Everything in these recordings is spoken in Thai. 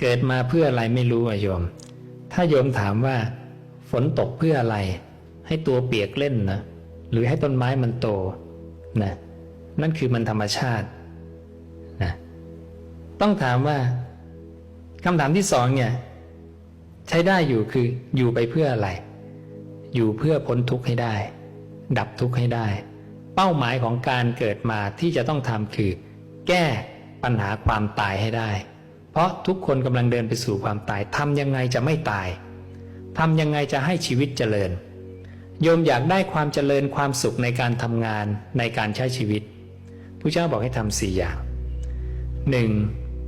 เกิดมาเพื่ออะไรไม่รู้อะโยม ถ้าโยมถามว่า ฝนตกเพื่ออะไร ให้ตัวเปียกเล่นนะหรือให้ต้นไม้มันโตนะนั่นคือมันธรรมชาตินะต้องถามว่าคำถามที่สองเนี่ยใช้ได้อยู่คืออยู่ไปเพื่ออะไร อยู่เพื่อพ้นทุกข์ให้ได้ ดับทุกข์ให้ได้ เป้าหมายของการเกิดมาที่จะต้องทำคือ แก้ปัญหาความตายให้ได้ เพราะทุกคนกำลังเดินไปสู่ความตายทำยังไงจะไม่ตายทำยังไงจะให้ชีวิตเจริญ โยมอยากได้ความเจริญความสุขในการทำงานในการใช้ชีวิตผู้เจ้าบอกให้ทำสี่อย่างหนึ่ง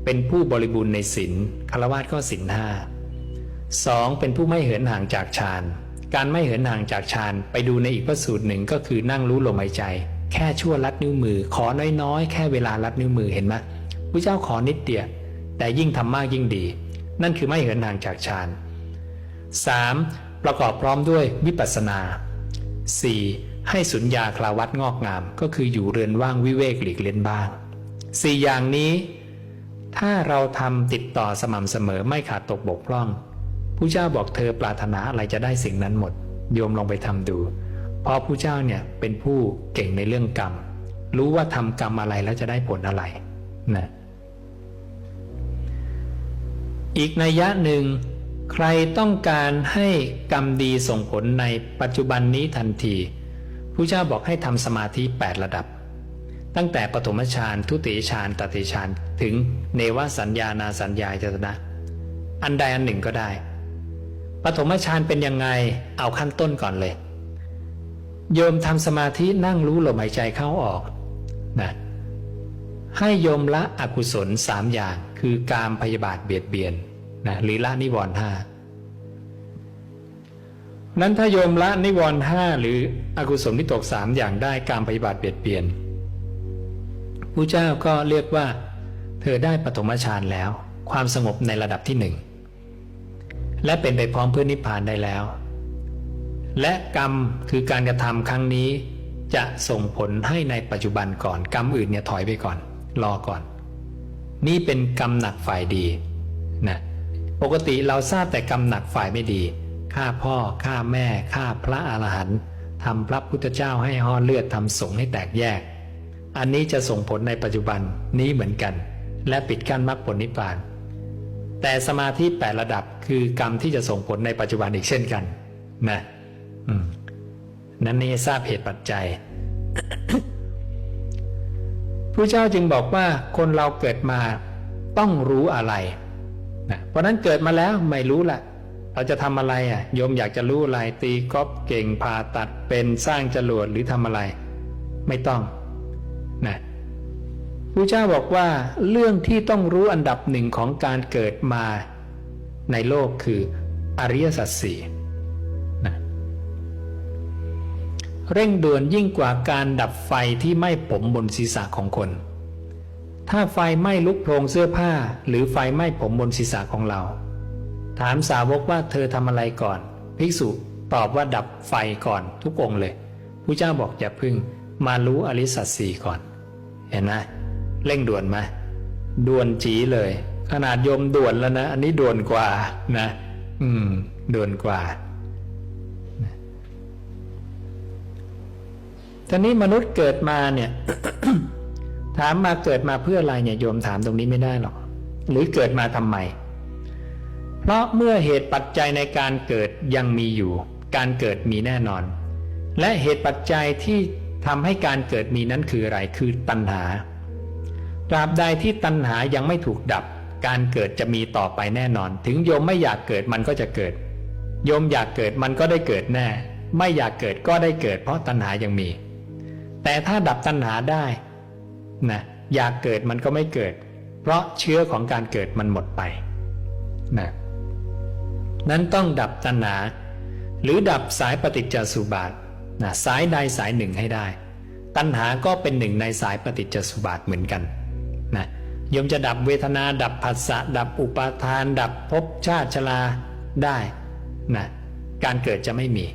เป็นผู้บริบูรณ์ในศีลคารวะก็ศีลห้าสองเป็นผู้ไม่เหินห่างจากฌานการไม่เหินห่างจากฌานไปดูในอีกพระสูตรหนึ่งก็คือนั่งรู้ลมหายใจ แค่ชั่วลัดนิ้วมือ ขอน้อยๆ แค่เวลาลัดนิ้วมือเห็นไหมพระเจ้าขอนิดเดียว แต่ยิ่งทำมากยิ่งดี นั่นคือไม่เหินห่างจากฌาน 3. ประกอบพร้อมด้วยวิปัสสนา 4. ให้สุญญาคลาวัดงอกงาม ก็คืออยู่เรือนว่างวิเวกหลีกเล่นบ้าง 4 อย่างนี้ ถ้าเราทำติดต่อสม่ำเสมอไม่ขาดตกบกพร่องผู้เจ้าบอกเธอปรารถนาอะไรจะได้สิ่งนั้นหมด โยมลองไปทำดู เพราะผู้เจ้าเนี่ยเป็นผู้เก่งในเรื่องกรรม รู้ว่าทำกรรมอะไรแล้วจะได้ผลอะไรนะ อีกนัยยะหนึ่ง ใครต้องการให้กรรมดีส่งผลในปัจจุบันนี้ทันทีผู้เจ้าบอกให้ทำสมาธิ 8 ระดับ ตั้งแต่ปฐมฌานทุติฌานตติฌานถึงเนวสัญญานาสัญญาจตนะอันใดอันหนึ่งก็ได้ปฐมฌานเป็นยังไงเอาขั้นต้นก่อนเลย โยมทำสมาธินั่งรู้ลมหายใจเข้าออกนะ ให้โยมละอกุศลสามอย่าง คือการพยาบาทเบียดเบียนนะหรือละนิวรณ์ห้านั้นถ้าโยมละนิวรณ์ห้าหรืออกุศลที่ตกสามอย่างได้การปฏิบัติเบียดเบียนผู้เจ้าก็เรียกว่า เธอได้ปฐมฌานแล้ว ความสงบในระดับที่หนึ่งและเป็นไปพร้อมเพื่อนิพพานได้แล้ว และกรรมคือการกระทำครั้งนี้จะส่งผลให้ในปัจจุบันก่อนกรรมอื่นเนี่ยถอยไปก่อน รอก่อน นี่เป็นกรรมหนักฝ่ายดีนะปกติเราทราบแต่กรรมหนักฝ่ายไม่ดีฆ่าพ่อฆ่าแม่ฆ่าพระอรหันต์ทำพระพุทธเจ้าให้ห่อเลือดทำสงฆ์ให้แตกแยก อันนี้จะส่งผลในปัจจุบันนี้เหมือนกัน และปิดกั้นมรรคผลนิพพาน แต่สมาธิแปดระดับคือกรรมที่จะส่งผลในปัจจุบันอีกเช่นกันนะนั้นนี่ทราบเหตุปัจจัย ผู้เจ้าจึงบอกว่าคนเราเกิดมาต้องรู้อะไรนะเพราะนั้นเกิดมาแล้วไม่รู้ละเราจะทำอะไรอะโยมอยากจะรู้อะไรตีกอล์ฟเก่งผ่าตัดเป็นสร้างจรวดหรือทำอะไร ไม่ต้องนะผู้เจ้าบอกว่าเรื่องที่ต้องรู้อันดับหนึ่งของการเกิดมาในโลกคืออริยสัจสี่ เร่งด่วนยิ่งกว่าการดับไฟที่ไหม้ผมบนศีรษะของคน ถ้าไฟไหม้ลุกโพรงเสื้อผ้า หรือไฟไหม้ผมบนศีรษะของเรา ถามสาวกว่าเธอทำอะไรก่อน ภิกษุตอบว่าดับไฟก่อนทุกองค์เลยผู้เจ้าบอกอย่าพึ่งมารู้อริสัตสีก่อน เห็นไหมเร่งด่วนไหมด่วนจีเลย ขนาดโยมด่วนแล้วนะ อันนี้ด่วนกว่านะ อืมด่วนกว่า ทีนี้มนุษย์เกิดมาเนี่ย ถามมาเกิดมาเพื่ออะไรเนี่ยโยมถามตรงนี้ไม่ได้หรอก หรือเกิดมาทำไม เพราะเมื่อเหตุปัจจัยในการเกิดยังมีอยู่ การเกิดมีแน่นอน และเหตุปัจจัยที่ทำให้การเกิดมีนั้นคืออะไรคือตัณหาตราบใดที่ตัณหายังไม่ถูกดับ การเกิดจะมีต่อไปแน่นอน ถึงโยมไม่อยากเกิดมันก็จะเกิด โยมอยากเกิดมันก็ได้เกิดแน่ ไม่อยากเกิดก็ได้เกิด เพราะตัณหายังมี แต่ถ้าดับตัณหาได้นะอยากเกิดมันก็ไม่เกิด เพราะเชื้อของการเกิดมันหมดไปนะนั้นต้องดับตัณหา หรือดับสายปฏิจจสุบาทนะสายใดสายหนึ่งให้ได้ ตัณหาก็เป็นหนึ่งในสายปฏิจจสุบาทเหมือนกันนะยมจะดับเวทนา ดับผัสสะดับอุปาทาน ดับภพชาติชราได้นะการเกิดจะไม่มี